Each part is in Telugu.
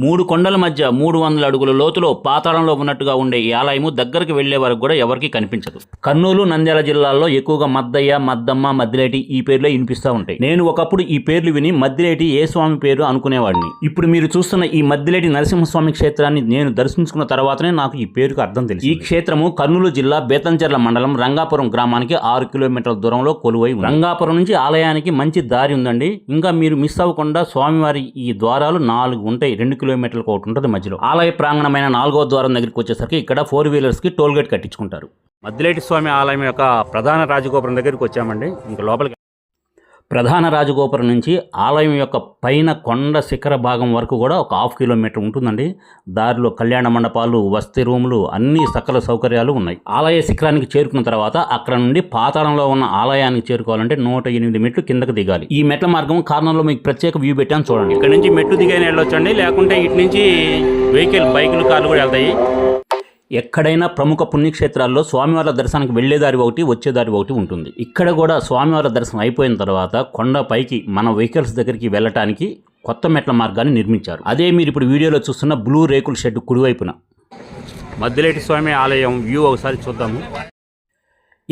మూడు కొండల మధ్య మూడు వందల అడుగుల లోతులో పాతాళంలో ఉన్నట్టుగా ఉండే ఈ ఆలయము దగ్గరికి వెళ్ళే వరకు కూడా ఎవరికీ కనిపించదు. కర్నూలు నంద్యాల జిల్లాల్లో ఎక్కువగా మద్దయ్య మద్దమ్మ మద్దిలేటి ఈ పేర్లే వినిపిస్తూ ఉంటాయి. నేను ఒకప్పుడు ఈ పేర్లు విని మద్దిలేటి ఏ స్వామి పేరు అనుకునేవాడిని. ఇప్పుడు మీరు చూస్తున్న ఈ మద్దిలేటి నరసింహస్వామి క్షేత్రాన్ని నేను దర్శించుకున్న తర్వాతనే నాకు ఈ పేరుకు అర్థం తెలుసు ఈ క్షేత్రము కర్నూలు జిల్లా బేతంచెర్ల మండలం రంగాపురం గ్రామానికి ఆరు కిలోమీటర్ల దూరంలో కొలువై రంగాపురం నుంచి ఆలయానికి మంచి దారి ఉందండి. ఇంకా మీరు మిస్ అవ్వకుండా స్వామివారి ఈ ద్వారాలు నాలుగు ఉంటాయి. రెండు కిలోమీటర్లకు ఒకటి ఉంటుంది మధ్యలో. ఆలయ ప్రాంగణమైన నాలుగో ద్వారం దగ్గరికి వచ్చేసరికి ఇక్కడ ఫోర్ వీలర్స్కి టోల్ గేట్ కట్టించుకుంటారు. మద్దిలేటి స్వామి ఆలయం యొక్క ప్రధాన రాజగోపురం దగ్గరికి వచ్చామండి. ఇంకా లోపలికి ప్రధాన రాజగోపురం నుంచి ఆలయం యొక్క పైన కొండ శిఖర భాగం వరకు కూడా ఒక హాఫ్ కిలోమీటర్ ఉంటుందండి. దారిలో కళ్యాణ మండపాలు వస్తి రూములు అన్ని సకల సౌకర్యాలు ఉన్నాయి. ఆలయ శిఖరానికి చేరుకున్న తర్వాత అక్కడ నుండి పాతాళంలో ఉన్న ఆలయానికి చేరుకోవాలంటే నూట ఎనిమిది మెట్లు కిందకు దిగాలి. ఈ మెట్ల మార్గం కారణంలో మీకు ప్రత్యేక వ్యూ పెట్టాను చూడండి. ఇక్కడ నుంచి మెట్లు దిగైన వెళ్ళొచ్చండి. లేకుంటే ఇటు నుంచి వెహికల్ బైకులు కార్లు కూడా వెళ్తాయి. ఎక్కడైనా ప్రముఖ పుణ్యక్షేత్రాల్లో స్వామివారి దర్శనానికి వెళ్ళేదారి ఒకటి వచ్చేదారి ఒకటి ఉంటుంది. ఇక్కడ కూడా స్వామివారి దర్శనం అయిపోయిన తర్వాత కొండ పైకి మన వెహికల్స్ దగ్గరికి వెళ్ళటానికి కొత్త మెట్ల మార్గాన్ని నిర్మించారు. అదే మీరు ఇప్పుడు వీడియోలో చూస్తున్న బ్లూ రేకుల షెడ్ కుడివైపున. మద్దిలేటి స్వామి ఆలయం వ్యూ ఒకసారి చూద్దాము.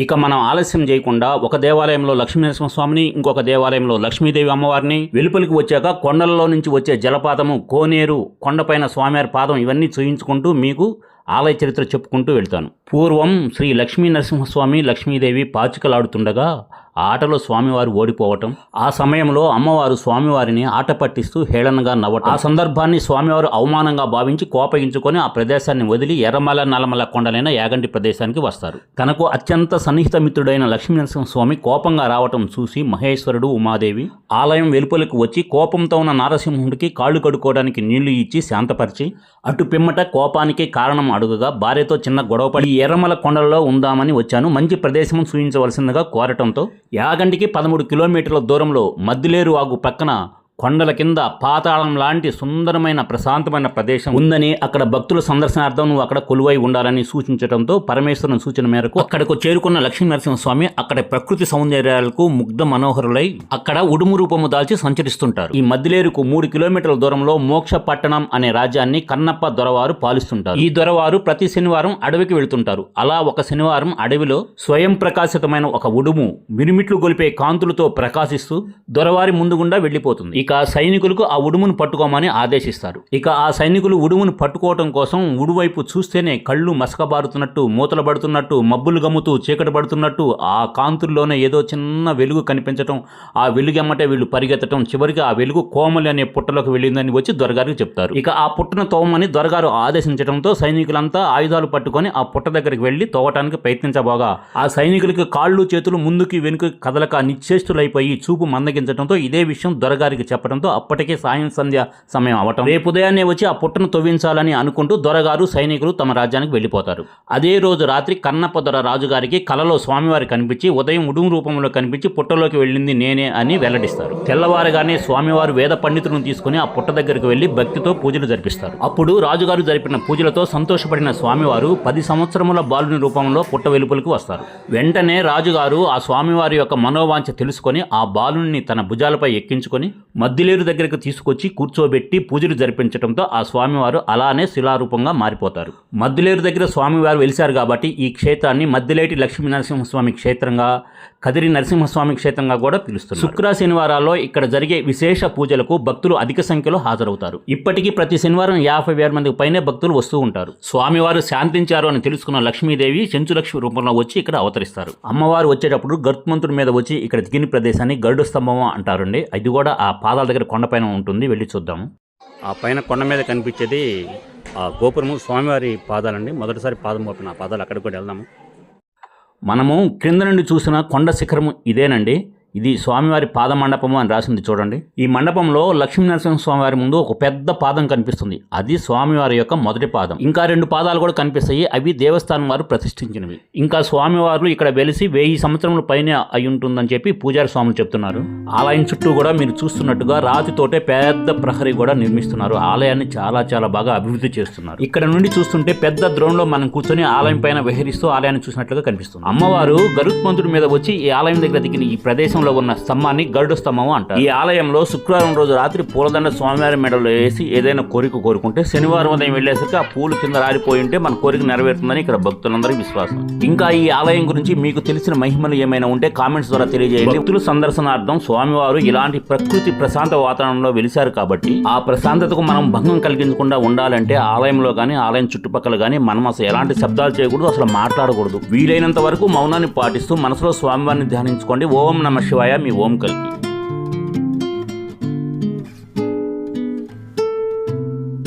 ఇక మనం ఆలస్యం చేయకుండా ఒక దేవాలయంలో లక్ష్మీనరసింహస్వామిని ఇంకొక దేవాలయంలో లక్ష్మీదేవి అమ్మవారిని వెలుపలికి వచ్చాక కొండలలో నుంచి వచ్చే జలపాతము కోనేరు కొండపైన స్వామివారి పాదం ఇవన్నీ చూయించుకుంటూ మీకు ఆలయ చరిత్ర చెప్పుకుంటూ వెళ్తాను. పూర్వం శ్రీ లక్ష్మీ నరసింహస్వామి లక్ష్మీదేవి పాచికలాడుతుండగా ఆటలో స్వామివారు ఓడిపోవటం ఆ సమయంలో అమ్మవారు స్వామివారిని ఆట పట్టిస్తూ హేళనగా నవ్వటం. ఆ సందర్భాన్ని స్వామివారు అవమానంగా భావించి కోపగించుకొని ఆ ప్రదేశాన్ని వదిలి ఎర్రమల నల్లమల కొండలైన యాగంటి ప్రదేశానికి వస్తారు. తనకు అత్యంత సన్నిహిత మిత్రుడైన లక్ష్మీనరసింహ స్వామి కోపంగా రావటం చూసి మహేశ్వరుడు ఉమాదేవి ఆలయం వెలుపలకు వచ్చి కోపంతో ఉన్న నారసింహుడికి కాళ్ళు కడుక్కోవడానికి నీళ్ళు ఇచ్చి శాంతపరిచి అటు పిమ్మట కోపానికి కారణం అడుగుగా భార్యతో చిన్న గొడవపడి ఈ ఎర్రమల కొండలలో ఉందామని వచ్చాను. మంచి ప్రదేశం చూపించవలసిందిగా కోరటంతో యాగంటికి పదమూడు కిలోమీటర్ల దూరంలో మద్దిలేరు వాగు పక్కన కొండల కింద పాతాళం లాంటి సుందరమైన ప్రశాంతమైన ప్రదేశం ఉందని అక్కడ భక్తుల సందర్శనార్థం నువ్వు అక్కడ కొలువై ఉండాలని సూచించడంతో పరమేశ్వరుని సూచన మేరకు అక్కడకు చేరుకున్న లక్ష్మీ నరసింహస్వామి అక్కడ ప్రకృతి సౌందర్యాలకు ముగ్ధ మనోహరులై అక్కడ ఉడుము రూపము దాల్చి సంచరిస్తుంటారు. ఈ మద్దిలేరుకు మూడు కిలోమీటర్ల దూరంలో మోక్ష పట్టణం అనే రాజ్యాన్ని కన్నప్ప దొరవారు పాలిస్తుంటారు. ఈ దొరవారు ప్రతి శనివారం అడవికి వెళుతుంటారు. అలా ఒక శనివారం అడవిలో స్వయం ప్రకాశితమైన ఒక ఉడుము మిరుమిట్లు గొలిపే కాంతులతో ప్రకాశిస్తూ దొరవారి ముందుగుండా వెళ్ళిపోతుంది. వెళ్ళిపోతుంది ఇక సైనికులకు ఆ ఉడుమును పట్టుకోమని ఆదేశిస్తారు. ఇక ఆ సైనికులు ఉడుమును పట్టుకోవటం కోసం ఉడువైపు చూస్తేనే కళ్ళు మసకబారుతున్నట్టు మూతలు పడుతున్నట్టు మబ్బులు గమ్ముతూ చీకటి పడుతున్నట్టు ఆ కాంతుల్లోనే ఏదో చిన్న వెలుగు కనిపించటం ఆ వెలుగెమ్మటే వీళ్ళు పరిగెత్తటం చివరికి ఆ వెలుగు కోమలి అనే పుట్టలోకి వెళ్ళిందని వచ్చి దొరగారికి చెప్తారు. ఇక ఆ పుట్టను తోమని దొరగారు ఆదేశించడంతో సైనికులంతా ఆయుధాలు పట్టుకొని ఆ పుట్ట దగ్గరికి వెళ్ళి తోవటానికి ప్రయత్నించబోగా. ఆ సైనికులకి కాళ్ళు చేతులు ముందుకి వెనుక కదలక నిశ్చేష్టులైపోయి చూపు మందగించడంతో ఇదే విషయం దొరగారికి చెప్పడంతో అప్పటికే సాయం సంధ్య సమయం అవటం. రేపు ఉదయాన్నే వచ్చి ఆ పుట్టను తవ్వించాలని అనుకుంటూ దొరగారు సైనికులు తమ రాజ్యానికి వెళ్ళిపోతారు. అదే రోజు రాత్రి కన్నప్ప దొర రాజుగారికి కలలో స్వామివారి కనిపించి ఉదయం ఉడుము రూపంలో కనిపించి పుట్టలోకి వెళ్ళింది నేనే అని వెల్లడిస్తారు. తెల్లవారుగానే స్వామివారు వేద పండితులను తీసుకుని ఆ పుట్ట దగ్గరికి వెళ్ళి భక్తితో పూజలు జరిపిస్తారు. అప్పుడు రాజుగారు జరిపిన పూజలతో సంతోషపడిన స్వామివారు పది సంవత్సరముల బాలుని రూపంలో పుట్ట వెలుపలికి వస్తారు. వెంటనే రాజుగారు ఆ స్వామివారి యొక్క మనోవాంఛ తెలుసుకొని ఆ బాలుని తన భుజాలపై ఎక్కించుకొని మద్దిలేరు దగ్గరకు తీసుకొచ్చి కూర్చోబెట్టి పూజలు జరిపించడంతో ఆ స్వామివారు అలానే శిలారూపంగా మారిపోతారు. మద్దిలేరు దగ్గర స్వామివారు వెలిశారు కాబట్టి ఈ క్షేత్రాన్ని మద్దిలేటి లక్ష్మీ నరసింహస్వామి క్షేత్రంగా కదిరి నరసింహస్వామి క్షేత్రంగా కూడా పిలుస్తారు శుక్ర శనివారాల్లో ఇక్కడ జరిగే విశేష పూజలకు భక్తులు అధిక సంఖ్యలో హాజరవుతారు. ఇప్పటికీ ప్రతి శనివారం యాభై వేల మందికి పైనే భక్తులు వస్తూ ఉంటారు. స్వామివారు శాంతించారు అని తెలుసుకున్న లక్ష్మీదేవి చెంచులక్ష్మి రూపంలో వచ్చి ఇక్కడ అవతరిస్తారు. అమ్మవారు వచ్చేటప్పుడు గర్త్మంతుడి మీద వచ్చి ఇక్కడ దిగిన ప్రదేశాన్ని గరుడు స్తంభం అంటారండి. అది కూడా ఆ పాదాల దగ్గర కొండపైన ఉంటుంది. వెళ్ళి చూద్దాము ఆ పైన కొండ మీద కనిపించేది ఆ గోపురము స్వామివారి పాదాలండి. మొదటిసారి పాదం మోపిన ఆ పాదాలు అక్కడికి కూడా వెళ్దాము. మనము క్రింద నుండి చూసిన కొండ శిఖరము ఇదేనండి. ఇది స్వామివారి పాద మండపము అని రాసింది చూడండి. ఈ మండపంలో లక్ష్మీ నరసింహ స్వామివారి ముందు ఒక పెద్ద పాదం కనిపిస్తుంది. అది స్వామివారి యొక్క మొదటి పాదం. ఇంకా రెండు పాదాలు కూడా కనిపిస్తాయి. అవి దేవస్థానం వారు ప్రతిష్ఠించినవి. ఇంకా స్వామివారు ఇక్కడ వెలిసి వెయ్యి సంవత్సరముల పైన అయి ఉంటుందని చెప్పి పూజారి స్వాములు చెప్తున్నారు. ఆలయం చుట్టూ కూడా మీరు చూస్తున్నట్టుగా రాతితోటే పెద్ద ప్రహరీ కూడా నిర్మిస్తున్నారు. ఆలయాన్ని చాలా చాలా బాగా అభివృద్ధి చేస్తున్నారు. ఇక్కడ నుండి చూస్తుంటే పెద్ద ద్రోణంలో మనం కూర్చొని ఆలయం పైన విహరిస్తూ ఆలయాన్ని చూసినట్లుగా కనిపిస్తుంది. అమ్మవారు గరుత్మంతుడి మీద వచ్చి ఈ ఆలయం దగ్గర దిగిన ఈ ప్రదేశం ఆలయంలో ఉన్న స్తంభాన్ని గరుడు స్తంభం అంటారు. ఈ ఆలయంలో శుక్రవారం రోజు రాత్రి పూలదండ స్వామివారి మెడలో వేసి ఏదైనా కోరిక కోరుకుంటే శనివారం ఉదయం వెళ్ళేసరికి ఆ పూలు కింద రాలిపోయి ఉంటే మన కోరిక నెరవేరుతుందని ఇక్కడ భక్తులందరి విశ్వాసం. ఇంకా ఈ ఆలయం గురించి మీకు తెలిసిన మహిమలు ఏమైనా ఉంటే కామెంట్స్ ద్వారా తెలియజేయండి. భక్తులు సందర్శనార్థం స్వామివారు ఇలాంటి ప్రకృతి ప్రశాంత వాతావరణంలో వెలిశారు కాబట్టి ఆ ప్రశాంతతకు మనం భంగం కలిగించకుండా ఉండాలంటే ఆలయంలో కానీ ఆలయం చుట్టుపక్కల కానీ మనం అసలు ఎలాంటి శబ్దాలు చేయకూడదు అసలు మాట్లాడకూడదు. వీలైనంత వరకు మౌనాన్ని పాటిస్తూ మనసులో స్వామివారిని ధ్యానించుకోండి. ఓం నమ शिवाया मी ओम कल्पी